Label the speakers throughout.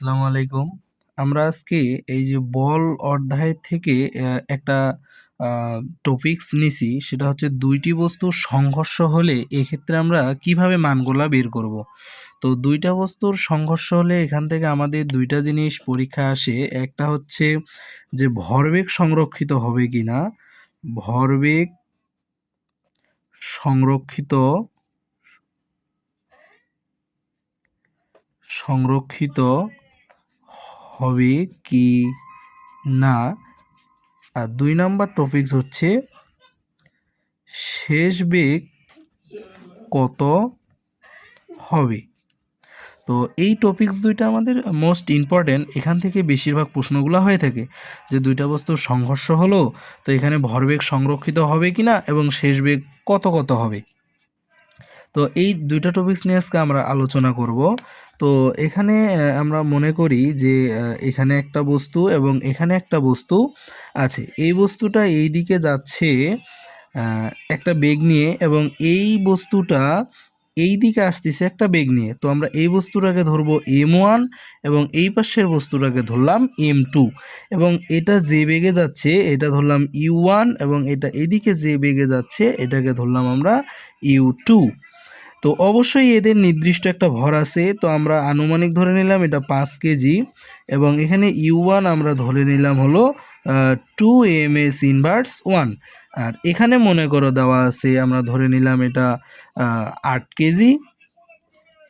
Speaker 1: আসসালামু আলাইকুম। আমরা আজকে এই যে বল অধ্যায় থেকে একটা টপিকস নিছি। সেটা হচ্ছে দুইটি বস্তুর সংঘর্ষ হলে এক্ষেত্রে আমরা কীভাবে মানগুলা বের করব। তো দুইটা বস্তুর সংঘর্ষ হলে এখান থেকে আমাদের দুইটা জিনিস পরীক্ষা আসে। একটা হচ্ছে যে ভরবেগ সংরক্ষিত হবে কি না ভরবেগ সংরক্ষিত সংরক্ষিত হবে কি না? আর দুই নাম্বার টপিকস হচ্ছে, শেষ বেগ কত হবে? তো এই টপিকস দুইটা আমাদের মোস্ট ইম্পর্টেন্ট এখান থেকে বেশিরভাগ প্রশ্নগুলো হয়ে থাকে যে দুইটা বস্তুর সংঘর্ষ হলো, তো এখানে ভরবেগ সংরক্ষিত হবে কি না এবং শেষ বেগ কত কত হবে? তো এই দুইটা টপিকস নিয়ে আজকে আমরা আলোচনা করব। তো এখানে আমরা মনে করি যে এখানে একটা বস্তু এবং এখানে একটা বস্তু আছে। এই বস্তুটা এই দিকে যাচ্ছে একটা বেগ নিয়ে এবং এই বস্তুটা এই দিকে আসতেছে একটা বেগ নিয়ে। তো আমরা এই বস্তুটাকে ধরবো এম ওয়ান এবং এই পাশের বস্তুটাকে ধরলাম এম টু এবং এটা যে বেগে যাচ্ছে, এটা ধরলাম ইউ ওয়ান এবং এটা এদিকে যে বেগে যাচ্ছে, এটাকে ধরলাম আমরা ইউ টু তো অবশ্যই এদের নির্দিষ্ট একটা ভর আছে, তো আমরা আনুমানিক ধরে নিলাম এটা পাঁচ কেজি এবং এখানে ইউ ওয়ান আমরা ধরে নিলাম হলো two M S inverse one আর এখানে মনে করো দেওয়া আছে আমরা ধরে নিলাম এটা আট কেজি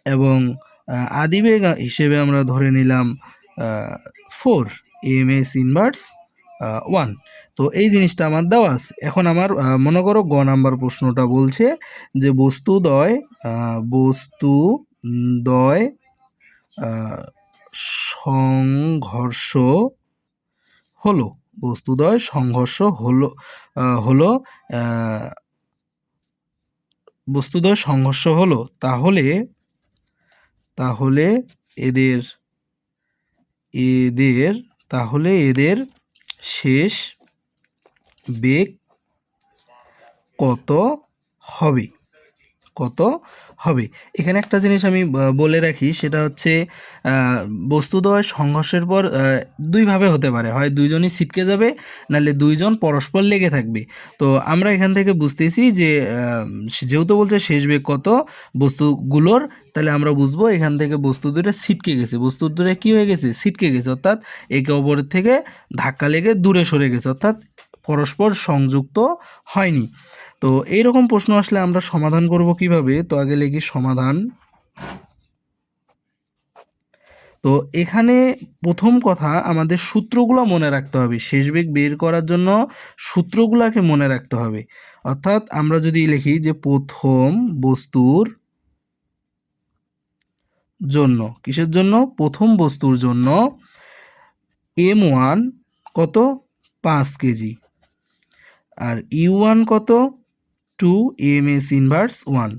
Speaker 1: এবং আদিবেগ হিসেবে আমরা ধরে নিলাম four M S inverse one তো এই জিনিসটা আমার দেওয়া আছে। এখন আমার মনে করো গ নাম্বার প্রশ্নটা বলছে যে বস্তুদ্বয় আহ, বস্তু দ্বয় সংঘর্ষ হলো বস্তুদ্বয় সংঘর্ষ হলো হলো আহ, বস্তুদ্বয় সংঘর্ষ হলো তাহলে তাহলে এদের এদের তাহলে এদের শেষ বেগ কত হবে? কত হবে? এখানে একটা জিনিস আমি বলে রাখি, সেটা হচ্ছে বস্তুদ্বয় সংঘর্ষের পর দুইভাবে হতে পারে। হয় দুইজনই ছিটকে যাবে, নাহলে দুইজন পরস্পর লেগে থাকবে। তো আমরা এখান থেকে বুঝতেছি যে যেহেতু বলছে শেষ বেগ কত বস্তুগুলোর, তাহলে আমরা বুঝব এখান থেকে বস্তু দুটো ছিটকে গেছে। বস্তু দুটো কী হয়ে গেছে? ছিটকে গেছে। অর্থাৎ একে অপরের থেকে ধাক্কা লেগে দূরে সরে গেছে। অর্থাৎ পরস্পর সংযুক্ত হয়নি। তো এইরকম প্রশ্ন আসলে আমরা সমাধান করব কীভাবে? তো আগে লিখি সমাধান। তো এখানে প্রথম কথা, আমাদের সূত্রগুলো মনে রাখতে হবে। শেষ বেগ বের করার জন্য সূত্রগুলোকে মনে রাখতে হবে। অর্থাৎ আমরা যদি লিখি যে প্রথম বস্তুর জন্য, কিসের জন্য? প্রথম বস্তুর জন্য। এম ওয়ান কত? পাঁচ কেজি। আর ইউ ওয়ান কত? Two M S inverse one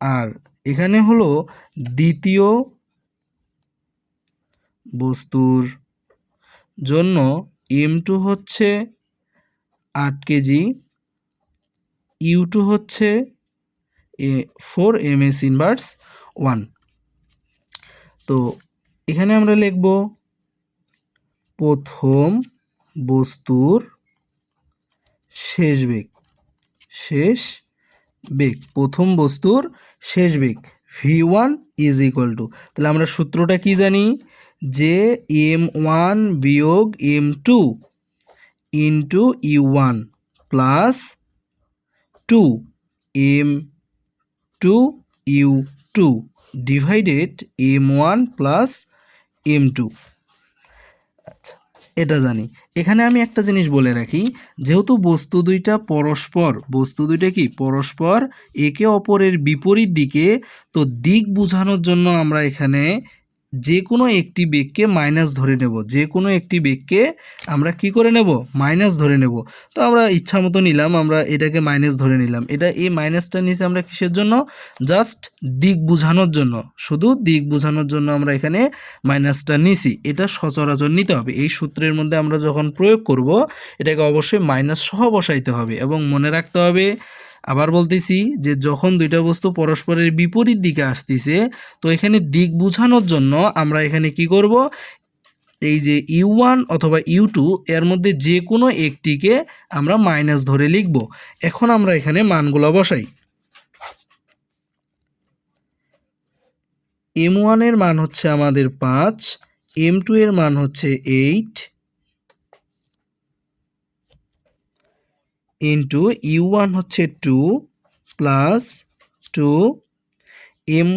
Speaker 1: আর এখানে হলো দ্বিতীয় বস্তুর জন্য এম টু হচ্ছে আট কেজি ইউ টু হচ্ছে এ four M S inverse one তো এখানে আমরা লিখব প্রথম বস্তুর শেষ বেগ। শেষ বেগ। প্রথম বস্তুর শেষ বেগ। V one is equal to তাহলে আমরা সূত্রটা কি জানি? যে এম ওয়ান বিয়োগ M two into U one plus two M two U two divided M one plus M two আচ্ছা। এটা জানি। এখানে আমি একটা জিনিস বলে রাখি, যেহেতু বস্তু দুইটা পরস্পর, বস্তু দুইটা কি? পরস্পর, একে অপরের বিপরীত দিকে, তো দিক বোঝানোর জন্য আমরা এখানে যে কোনো একটি বেগকে মাইনাস ধরে নেব। যে কোনো একটি বেগকে আমরা কি করে নেব? মাইনাস ধরে নেব। তো আমরা ইচ্ছা মতো নিলাম, আমরা এটাকে মাইনাস ধরে নিলাম। এটা এই মাইনাসটা নিচে আমরা কিসের জন্য? জাস্ট দিক বোঝানোর জন্য। শুধু দিক বোঝানোর জন্য আমরা এখানে মাইনাসটা নিছি এটা সচরাচর নিতে হবে। এই সূত্রের মধ্যে আমরা যখন প্রয়োগ করব, এটাকে অবশ্যই মাইনাস সহ বসাইতে হবে এবং মনে রাখতে হবে আবার বলতেছি যে যখন দুইটা বস্তু পরস্পরের বিপরীত দিকে আসতেছে, তো এখানে দিক বোঝানোর জন্য আমরা এখানে কি করব? এই যে ইউ ওয়ান অথবা ইউ টু এর মধ্যে যে কোনো একটিকে আমরা মাইনাস ধরে লিখব। এখন আমরা এখানে মানগুলো বসাই। এম ওয়ানের মান হচ্ছে আমাদের পাঁচ এম টু এর মান হচ্ছে এইট ইন্টু ইউ ওয়ান হচ্ছে two plus two M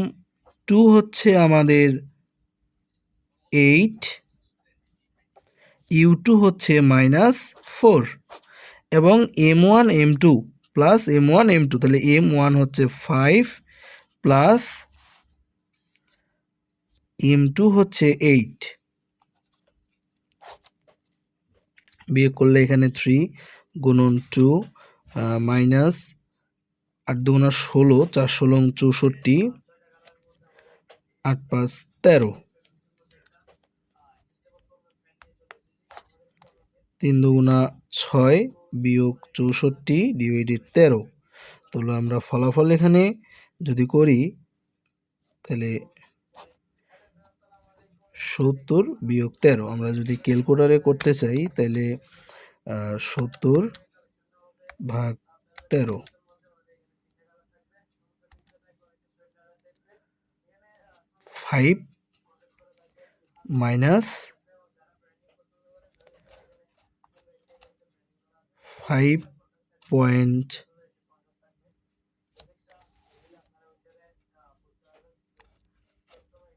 Speaker 1: two হচ্ছে আমাদের এইট ইউ টু হচ্ছে মাইনাস ফোর এবং M one M two plus M one M two তাহলে এম ওয়ান হচ্ছে ফাইভ প্লাস এম টু হচ্ছে এইট বিয়োগ করলে এখানে থ্রি গুণন টু মাইনাস আট দুগুণা ষোলো, চার ষোলো চৌষট্টি, আট পাঁচ তেরো। তিন দুগুণা ছয় বিয়োগ চৌষট্টি ডিভাইডেড তেরো। তাহলে আমরা ফলাফল এখানে যদি করি, তাহলে সত্তর বিয়োগ তেরো। আমরা যদি ক্যালকুলেটারে করতে চাই, তাহলে সত্তর ভাগ তেরো। Five minus five point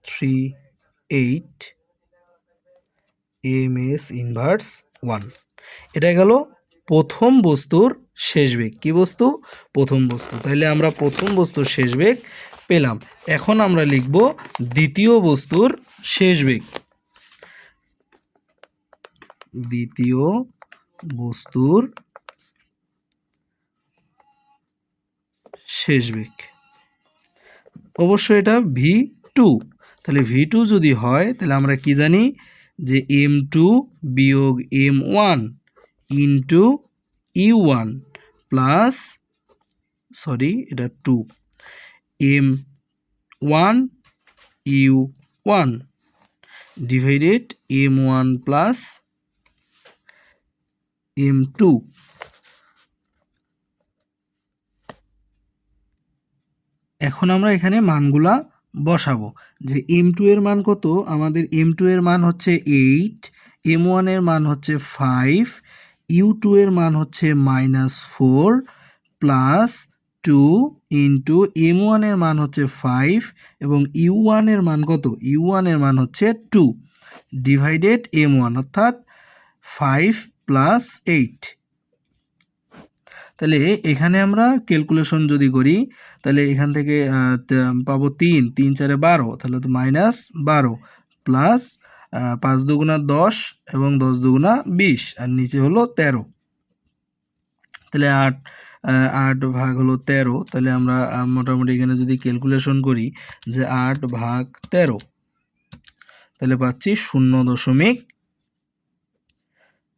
Speaker 1: three eight M S inverse one এটা গেল প্রথম বস্তুর শেষ বেগ। কী বস্তু? প্রথম বস্তু। তাহলে আমরা প্রথম বস্তুর শেষ বেগ পেলাম। এখন আমরা লিখব দ্বিতীয় বস্তুর শেষ বেগ। দ্বিতীয় বস্তুর শেষ বেগ। অবশ্যই এটা ভি টু তাহলে ভি টু যদি হয় তাহলে আমরা কি জানি? যে এম টু বিয়োগ M one into U one plus sorry এটা two M one U one divided M one plus M two এখন আমরা এখানে মানগুলা বসাবো। যে এম টু এর মান কত? আমাদের এম টু এর মান হচ্ছে এইট এম ওয়ানের মান হচ্ছে ফাইভ ইউ টু এর মান হচ্ছে minus four plus two into M ওয়ানের মান হচ্ছে ফাইভ এবং ইউ ওয়ানের মান কত? ইউ ওয়ানের মান হচ্ছে টু ডিভাইডেড এম ওয়ান অর্থাৎ ফাইভ প্লাস এইট তাহলে এখানে আমরা ক্যালকুলেশন যদি করি, তাহলে এখান থেকে পাবো তিন তিন চারে বারো, তাহলে তো মাইনাস বারো প্লাস পাঁচ দুগুণা দশ এবং দশ দুগুণা বিশ, আর নিচে হলো তেরো। তাহলে আট আট ভাগ হলো তেরো, তাহলে আমরা মোটামুটি এখানে যদি ক্যালকুলেশন করি যে আট ভাগ তেরো, তাহলে পাচ্ছি শূন্য দশমিক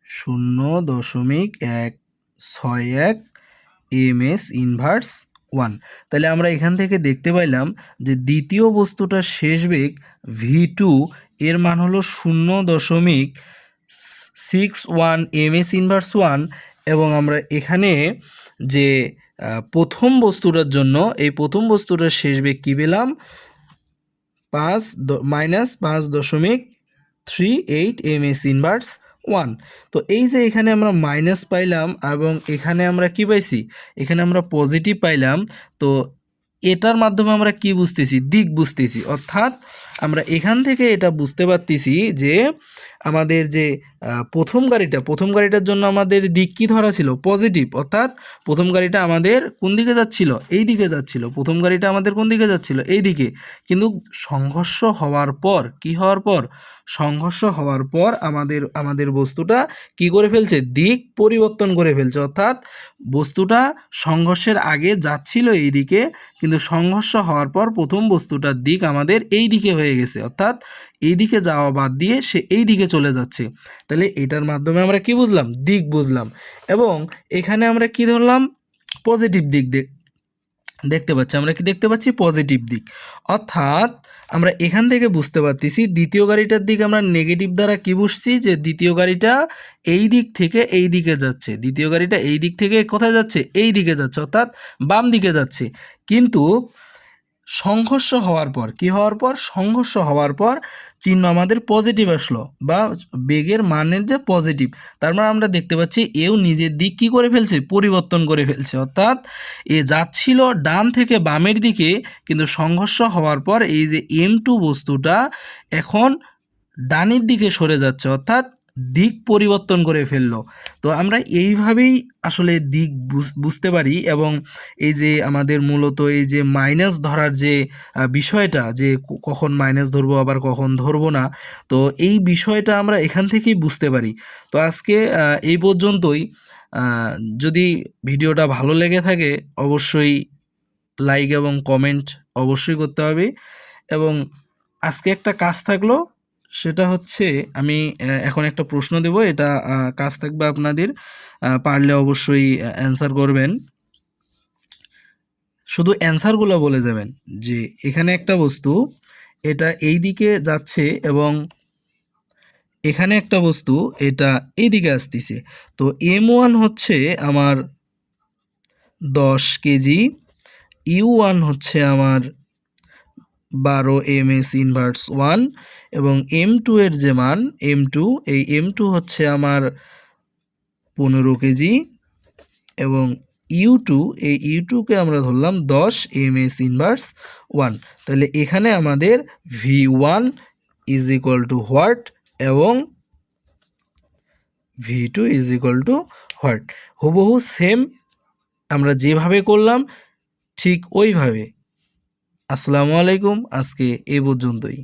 Speaker 1: শূন্য দশমিক এক, ছয় এক এম এস ইনভার্স ওয়ান তাহলে আমরা এখান থেকে দেখতে পাইলাম যে দ্বিতীয় বস্তুটার শেষ বেগ ভি টু এর মান হলো শূন্য দশমিক six one M S inverse one এবং আমরা এখানে যে প্রথম বস্তুটার জন্য এই প্রথম বস্তুটার শেষ বেগ কী পেলাম? পাঁচ মাইনাস পাঁচ দশমিক three eight M S inverse one তো এই যে এখানে আমরা মাইনাস পাইলাম এবং এখানে আমরা কি পাইছি? এখানে আমরা পজিটিভ পাইলাম। তো এটার মাধ্যমে আমরা কি বুঝতেছি? দিক বুঝতেছি। অর্থাৎ আমরা এখান থেকে এটা বুঝতে পারতেছি যে আমাদের যে প্রথম গাড়িটা, প্রথম গাড়িটার জন্য আমাদের দিক কী ধরা ছিল? পজিটিভ অর্থাৎ প্রথম গাড়িটা আমাদের কোন দিকে যাচ্ছিল? এই দিকে যাচ্ছিল। প্রথম গাড়িটা আমাদের কোন দিকে যাচ্ছিল? এই দিকে। কিন্তু সংঘর্ষ হওয়ার পর, কি হওয়ার পর? সংঘর্ষ হওয়ার পর আমাদের আমাদের বস্তুটা কি করে ফেলছে? দিক পরিবর্তন করে ফেলছে। অর্থাৎ বস্তুটা সংঘর্ষের আগে যাচ্ছিল এই দিকে, কিন্তু সংঘর্ষ হওয়ার পর প্রথম বস্তুটার দিক আমাদের এই দিকে হয়ে গেছে। অর্থাৎ এই দিকে যাওয়া বাদ দিয়ে সে এই দিকে চলে যাচ্ছে। তাহলে এটার মাধ্যমে আমরা কি বুঝলাম? দিক বুঝলাম। এবং এখানে আমরা কি ধরলাম? পজিটিভ দিক দেখ দেখতে পাচ্ছি। আমরা কি দেখতে পাচ্ছি? পজিটিভ দিক। অর্থাৎ আমরা এখান থেকে বুঝতে পারতেছি দ্বিতীয় গাড়িটার দিক আমরা নেগেটিভ দ্বারা কি বুঝছি? যে দ্বিতীয় গাড়িটা এই দিক থেকে এই দিকে যাচ্ছে। দ্বিতীয় গাড়িটা এই দিক থেকে কোথায় যাচ্ছে? এই দিকে যাচ্ছে। অর্থাৎ বাম দিকে যাচ্ছে। কিন্তু সংঘর্ষ হওয়ার পর, কি হওয়ার পর? সংঘর্ষ হওয়ার পর চিহ্ন আমাদের পজিটিভ আসলো বা বেগের মানের যে পজিটিভ তার মানে আমরা দেখতে পাচ্ছি এও নিজের দিক কি করে ফেলছে? পরিবর্তন করে ফেলছে। অর্থাৎ এ যাচ্ছিল ডান থেকে বামের দিকে, কিন্তু সংঘর্ষ হওয়ার পর এই যে এম টু বস্তুটা এখন ডানের দিকে সরে যাচ্ছে। অর্থাৎ দিক পরিবর্তন করে ফেলল। তো আমরা এইভাবেই আসলে দিক বুঝ- বুঝতে পারি এবং এই যে আমাদের মূলত এই যে মাইনাস ধরার যে বিষয়টা যে কখন মাইনাস ধরবো, আবার কখন ধরবো না, তো এই বিষয়টা আমরা এখান থেকেই বুঝতে পারি। তো আজকে এই পর্যন্তই। যদি ভিডিওটা ভালো লেগে থাকে, অবশ্যই লাইক এবং কমেন্ট অবশ্যই করতে হবে এবং আজকে একটা কাজ থাকল সেটা হচ্ছে, আমি এখন একটা প্রশ্ন দেব, এটা কাজ থাকবে আপনাদের পারলে অবশ্যই অ্যান্সার করবেন। শুধু অ্যান্সারগুলো বলে যাবেন, যে এখানে একটা বস্তু, এটা এই দিকে যাচ্ছে এবং এখানে একটা বস্তু, এটা এই দিকে আসতেছে। তো এম ওয়ান হচ্ছে আমার দশ কেজি ইউ ওয়ান হচ্ছে আমার বারো এম এস ইনভার্স ওয়ান এবং এম টু এর যে মান এম টু এই এম টু হচ্ছে আমার পনেরো কেজি এবং ইউ টু এই ইউ টুকে আমরা ধরলাম দশ এম এস ইনভার্স ওয়ান তাহলে এখানে আমাদের V one is equal to what এবং V two is equal to what হুবহু সেম আমরা যেভাবে করলাম, ঠিক ওইভাবে। আসসালামু আলাইকুম আজকে এ পর্যন্তই।